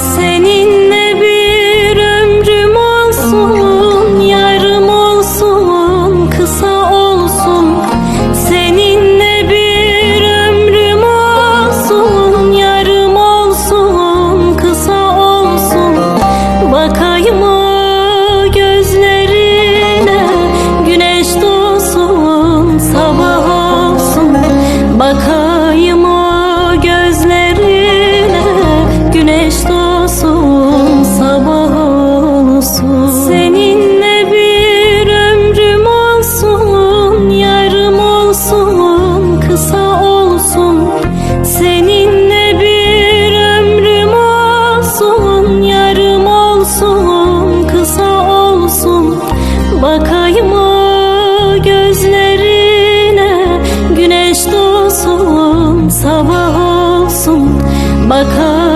Seninle bir ömrüm olsun, yarım olsun, kısa olsun. Seninle bir ömrüm olsun, yarım olsun, kısa olsun. Bakayım o gözlerine, güneş doğsun, sabah Bakayım o gözlerine, güneş doğsun, sabah olsun. Bakayım